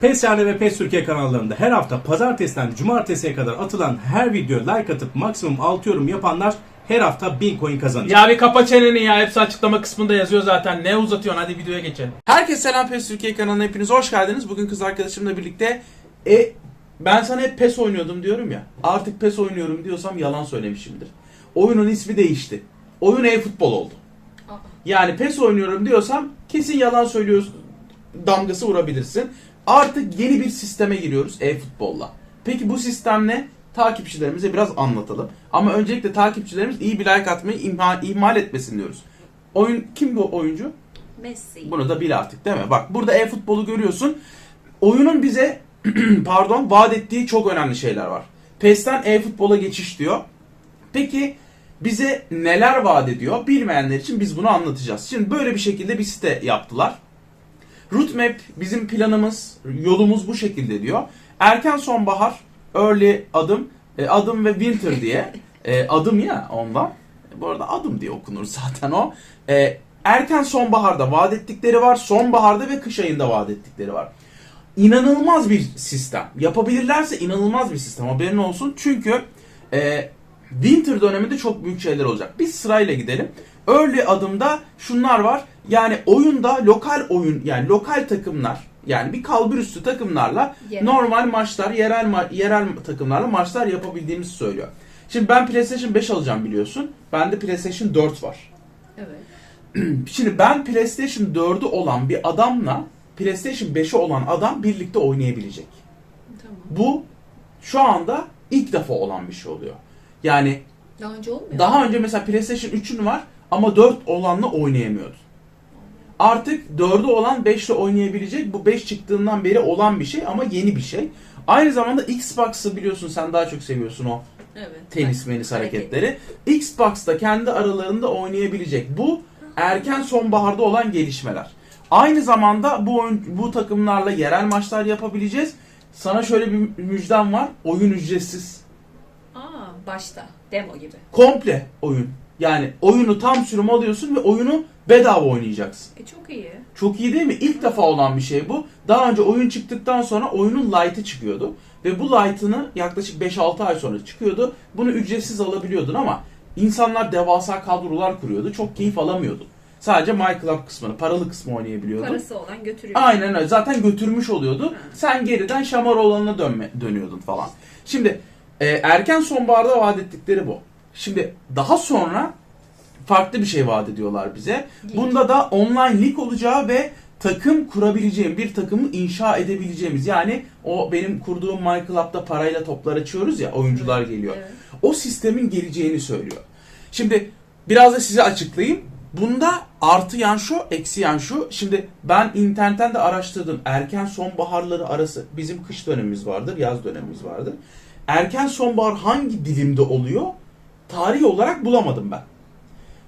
PES Yani ve PES Türkiye kanallarında her hafta pazartesiden cumartesiye kadar atılan her video like atıp maksimum 6 yorum yapanlar her hafta 1000 coin kazanacak. Ya bir kapa çeneni ya. Hepsi açıklama kısmında yazıyor zaten. Ne uzatıyorsun? Hadi videoya geçelim. Herkese selam PES Türkiye kanalına hepiniz hoş geldiniz. Bugün kız arkadaşımla birlikte e ben sana hep PES oynuyordum diyorum ya. Artık PES oynuyorum diyorsam yalan söylemişimdir. Oyunun ismi değişti. Oyun e-futbol oldu. Yani PES oynuyorum diyorsam kesin yalan söylüyorsun damgası vurabilirsin. Artık yeni bir sisteme giriyoruz e-futbolla. Peki bu sistem ne? Takipçilerimize biraz anlatalım. Ama öncelikle takipçilerimiz iyi bir like atmayı imha- ihmal etmesin diyoruz. Oyun kim bu oyuncu? Messi. Bunu da bil artık değil mi? Bak burada e-futbolu görüyorsun. Oyunun bize pardon vaat ettiği çok önemli şeyler var. PES'ten e-futbola geçiş diyor. Peki bize neler vaat ediyor? Bilmeyenler için biz bunu anlatacağız. Şimdi böyle bir şekilde bir site yaptılar. Route bizim planımız, yolumuz bu şekilde diyor. Erken sonbahar, early adım, e, adım ve winter diye. E, adım ya ondan. Bu arada adım diye okunur zaten o. E, erken sonbaharda vaat ettikleri var. Sonbaharda ve kış ayında vaat ettikleri var. İnanılmaz bir sistem. Yapabilirlerse inanılmaz bir sistem. Haberin olsun. Çünkü e, winter döneminde çok büyük şeyler olacak. Biz sırayla gidelim. Early adımda şunlar var. Yani oyunda lokal oyun yani lokal takımlar yani bir kalbur üstü takımlarla Yerel. normal maçlar, yerel ma- yerel takımlarla maçlar yapabildiğimizi söylüyor. Şimdi ben PlayStation 5 alacağım biliyorsun. Bende PlayStation 4 var. Evet. Şimdi ben PlayStation 4'ü olan bir adamla PlayStation 5'i olan adam birlikte oynayabilecek. Tamam. Bu şu anda ilk defa olan bir şey oluyor. Yani Daha önce olmuyor. daha önce mesela PlayStation 3'ün var ama 4 olanla oynayamıyordu. Artık 4'ü olan 5'le oynayabilecek. Bu 5 çıktığından beri olan bir şey ama yeni bir şey. Aynı zamanda Xbox'ı biliyorsun sen daha çok seviyorsun o Evet. tenis menis hareket. hareketleri. Xbox'ta kendi aralarında oynayabilecek. Bu erken sonbaharda olan gelişmeler. Aynı zamanda bu oyun, bu takımlarla yerel maçlar yapabileceğiz. Sana şöyle bir müjdem var. Oyun ücretsiz. Aa başta. Demo gibi. Komple oyun. Yani oyunu tam sürüm alıyorsun ve oyunu bedava oynayacaksın. E çok iyi. Çok iyi değil mi? İlk defa olan bir şey bu. Daha önce oyun çıktıktan sonra oyunun light'ı çıkıyordu. Ve bu light'ını yaklaşık 5-6 ay sonra çıkıyordu. Bunu ücretsiz alabiliyordun ama insanlar devasa kadrolar kuruyordu. Çok keyif alamıyordun. Sadece My Club kısmını, paralı kısmı oynayabiliyordun. Parası olan götürüyor. Aynen öyle. Zaten götürmüş oluyordu. Sen geriden şamar olanına dönme, dönüyordun falan. Şimdi e, erken sonbaharda vaat ettikleri bu. Şimdi daha sonra farklı bir şey vaat ediyorlar bize. Bunda da online lig olacağı ve takım kurabileceğim, bir takımı inşa edebileceğimiz. Yani o benim kurduğum My Club'da parayla toplar açıyoruz ya, oyuncular geliyor. Evet. O sistemin geleceğini söylüyor. Şimdi biraz da size açıklayayım. Bunda artı yan şu, eksi yan şu. Şimdi ben internetten de araştırdım. Erken sonbaharları arası bizim kış dönemimiz vardır, yaz dönemimiz vardır. Erken sonbahar hangi dilimde oluyor? Tarih olarak bulamadım ben.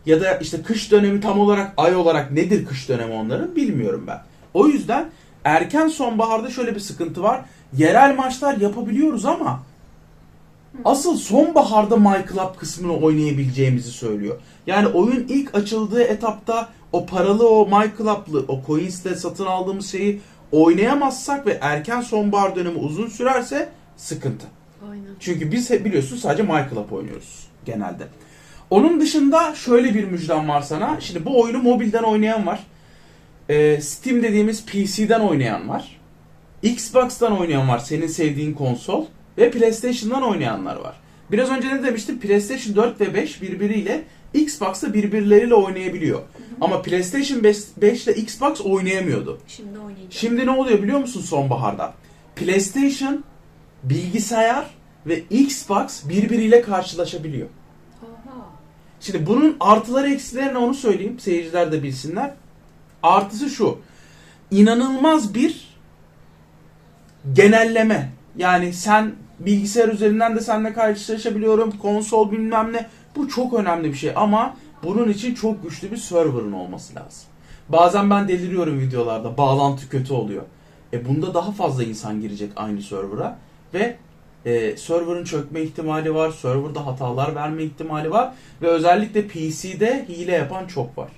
Ya da işte kış dönemi tam olarak ay olarak nedir kış dönemi onların bilmiyorum ben. O yüzden erken sonbaharda şöyle bir sıkıntı var. Yerel maçlar yapabiliyoruz ama asıl sonbaharda My Club kısmını oynayabileceğimizi söylüyor. Yani oyun ilk açıldığı etapta o paralı o My Club'lı o Coins'te satın aldığımız şeyi oynayamazsak ve erken sonbahar dönemi uzun sürerse sıkıntı. Aynen. Çünkü biz hep biliyorsun sadece My Club oynuyoruz genelde. Onun dışında şöyle bir müjdem var sana. Şimdi bu oyunu mobilden oynayan var. Ee, Steam dediğimiz PC'den oynayan var. Xbox'tan oynayan var senin sevdiğin konsol. Ve PlayStation'dan oynayanlar var. Biraz önce ne demiştim? PlayStation 4 ve 5 birbiriyle Xbox'ta birbirleriyle oynayabiliyor. Ama PlayStation 5, 5 ile Xbox oynayamıyordu. Şimdi oynayacağım. Şimdi ne oluyor biliyor musun sonbaharda? PlayStation, bilgisayar ve Xbox birbiriyle karşılaşabiliyor. Oha. Şimdi bunun artıları eksileri ne onu söyleyeyim. Seyirciler de bilsinler. Artısı şu. İnanılmaz bir genelleme. Yani sen bilgisayar üzerinden de seninle karşılaşabiliyorum. Konsol bilmem ne. Bu çok önemli bir şey ama bunun için çok güçlü bir server'ın olması lazım. Bazen ben deliriyorum videolarda. Bağlantı kötü oluyor. E bunda daha fazla insan girecek aynı server'a ve e, server'ın çökme ihtimali var. Server'da hatalar verme ihtimali var ve özellikle PC'de hile yapan çok var.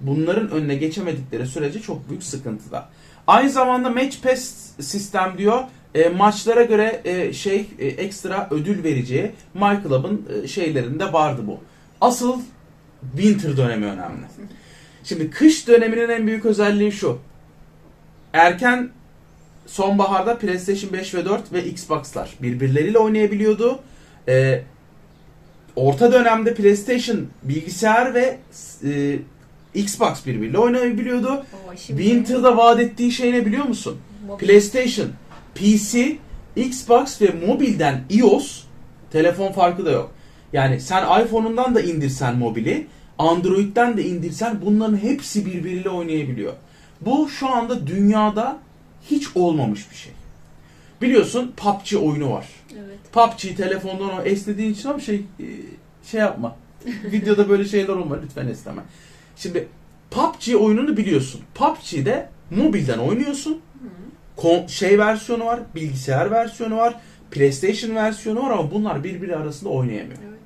Bunların önüne geçemedikleri sürece çok büyük sıkıntıda. Aynı zamanda Match Pass sistem diyor. E, maçlara göre e, şey e, ekstra ödül vereceği My Club'ın e, şeylerinde vardı bu. Asıl winter dönemi önemli. Şimdi kış döneminin en büyük özelliği şu. Erken sonbaharda PlayStation 5 ve 4 ve Xbox'lar birbirleriyle oynayabiliyordu. E, orta dönemde PlayStation bilgisayar ve e, Xbox birbiriyle oynayabiliyordu. Oo, şimdi Winter'da vaat ettiği şey ne biliyor musun? mobil- PlayStation, PC, Xbox ve mobilden iOS telefon farkı da yok. Yani sen iPhone'undan da indirsen mobili, Android'den de indirsen bunların hepsi birbiriyle oynayabiliyor. Bu şu anda dünyada hiç olmamış bir şey. Biliyorsun PUBG oyunu var. Evet. PUBG telefondan o esnediğin için ama şey e, şey yapma. Videoda böyle şeyler olma lütfen esneme. Şimdi PUBG oyununu biliyorsun. PUBG'de mobilden oynuyorsun. Kon- şey versiyonu var, bilgisayar versiyonu var, PlayStation versiyonu var ama bunlar birbiri arasında oynayamıyor. Evet.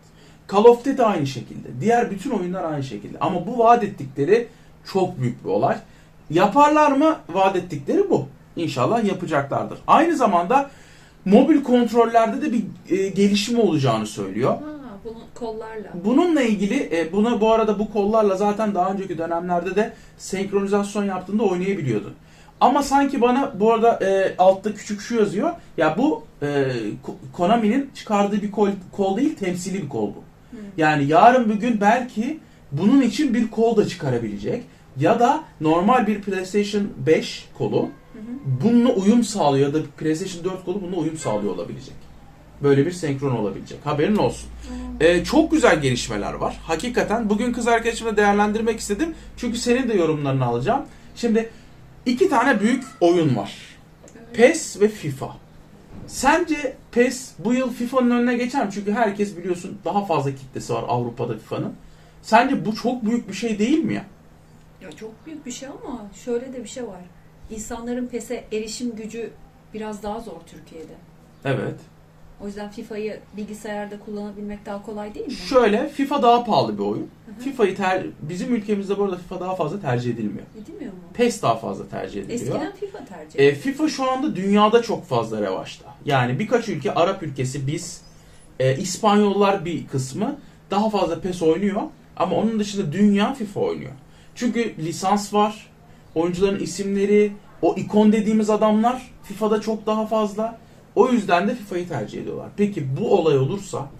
Call of Duty aynı şekilde. Diğer bütün oyunlar aynı şekilde. Ama bu vaat ettikleri çok büyük bir olay. Yaparlar mı? Vaat ettikleri bu. İnşallah yapacaklardır. Aynı zamanda mobil kontrollerde de bir e, gelişme olacağını söylüyor. Ha, bunu kollarla. Bununla ilgili e, buna bu arada bu kollarla zaten daha önceki dönemlerde de senkronizasyon yaptığında oynayabiliyordu. Ama sanki bana bu arada e, altta küçük şu yazıyor. Ya bu e, Ko- Konami'nin çıkardığı bir kol, kol değil temsili bir kol bu. Hı. Yani yarın bir gün belki bunun için bir kol da çıkarabilecek. Ya da normal bir PlayStation 5 kolu Hı hı. bununla uyum sağlıyor ya da PlayStation 4 kolu bununla uyum sağlıyor olabilecek. Böyle bir senkron olabilecek. Haberin olsun. Ee, çok güzel gelişmeler var. Hakikaten bugün kız arkadaşımla değerlendirmek istedim. Çünkü senin de yorumlarını alacağım. Şimdi iki tane büyük oyun var. PES ve FIFA. Sence PES bu yıl FIFA'nın önüne geçer mi? Çünkü herkes biliyorsun daha fazla kitlesi var Avrupa'da FIFA'nın. Sence bu çok büyük bir şey değil mi ya? Ya çok büyük bir şey ama şöyle de bir şey var. İnsanların PES'e erişim gücü biraz daha zor Türkiye'de. Evet. O yüzden FIFA'yı bilgisayarda kullanabilmek daha kolay değil mi? Şöyle FIFA daha pahalı bir oyun. FIFA'yı ter bizim ülkemizde bu arada FIFA daha fazla tercih edilmiyor. Edilmiyor mu? PES daha fazla tercih ediliyor. Eskiden FIFA tercih E, FIFA şu anda dünyada çok fazla revaçta. Yani birkaç ülke, Arap ülkesi, biz, e, İspanyollar bir kısmı daha fazla PES oynuyor. Ama onun dışında dünya FIFA oynuyor. Çünkü lisans var, oyuncuların isimleri, o ikon dediğimiz adamlar FIFA'da çok daha fazla. O yüzden de FIFA'yı tercih ediyorlar. Peki bu olay olursa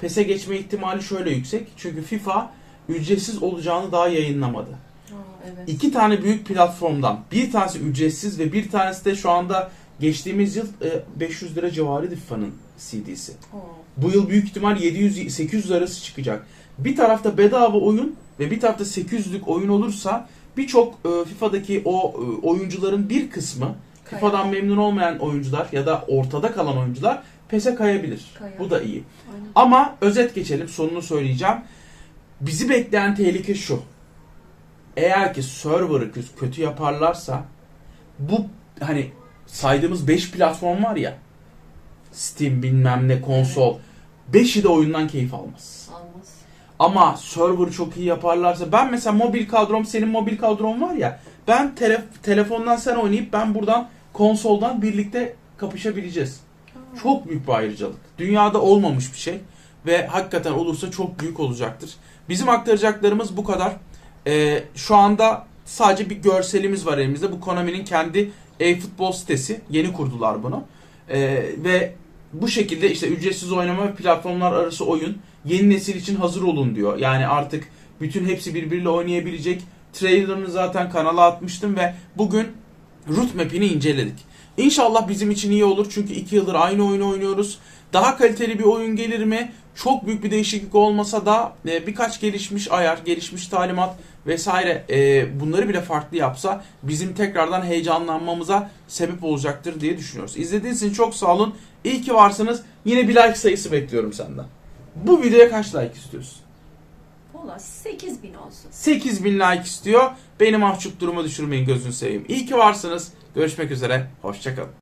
PES'e geçme ihtimali şöyle yüksek. Çünkü FIFA ücretsiz olacağını daha yayınlamadı. Aa, evet. İki tane büyük platformdan bir tanesi ücretsiz ve bir tanesi de şu anda geçtiğimiz yıl e, 500 lira civarıydı FIFA'nın CD'si. Oo. Bu yıl büyük ihtimal 700-800 arası çıkacak. Bir tarafta bedava oyun ve bir tarafta 800'lük oyun olursa birçok e, FIFA'daki o e, oyuncuların bir kısmı Kayar. FIFA'dan memnun olmayan oyuncular ya da ortada kalan oyuncular PES'e kayabilir. Kayar. Bu da iyi. Aynen. Ama özet geçelim sonunu söyleyeceğim. Bizi bekleyen tehlike şu. Eğer ki server'ı kö- kötü yaparlarsa bu hani saydığımız 5 platform var ya Steam bilmem ne konsol 5'i de oyundan keyif almaz. Almaz. Ama server'ı çok iyi yaparlarsa ben mesela mobil kadrom senin mobil kadron var ya ben tele- telefondan sen oynayıp ben buradan konsoldan birlikte kapışabileceğiz. Çok büyük bir ayrıcalık. Dünyada olmamış bir şey ve hakikaten olursa çok büyük olacaktır. Bizim aktaracaklarımız bu kadar. Ee, şu anda sadece bir görselimiz var elimizde. Bu Konami'nin kendi e-futbol sitesi. Yeni kurdular bunu. Ee, ve bu şekilde işte ücretsiz oynama ve platformlar arası oyun yeni nesil için hazır olun diyor. Yani artık bütün hepsi birbiriyle oynayabilecek. Trailerını zaten kanala atmıştım ve bugün root map'ini inceledik. İnşallah bizim için iyi olur çünkü 2 yıldır aynı oyunu oynuyoruz. Daha kaliteli bir oyun gelir mi? Çok büyük bir değişiklik olmasa da e, birkaç gelişmiş ayar, gelişmiş talimat vesaire e, bunları bile farklı yapsa bizim tekrardan heyecanlanmamıza sebep olacaktır diye düşünüyoruz. İzlediğiniz için çok sağ olun. İyi ki varsınız. Yine bir like sayısı bekliyorum senden. Bu videoya kaç like istiyorsun? Valla 8000 olsun. 8000 like istiyor. Beni mahcup duruma düşürmeyin gözünü seveyim. İyi ki varsınız. Görüşmek üzere. Hoşçakalın.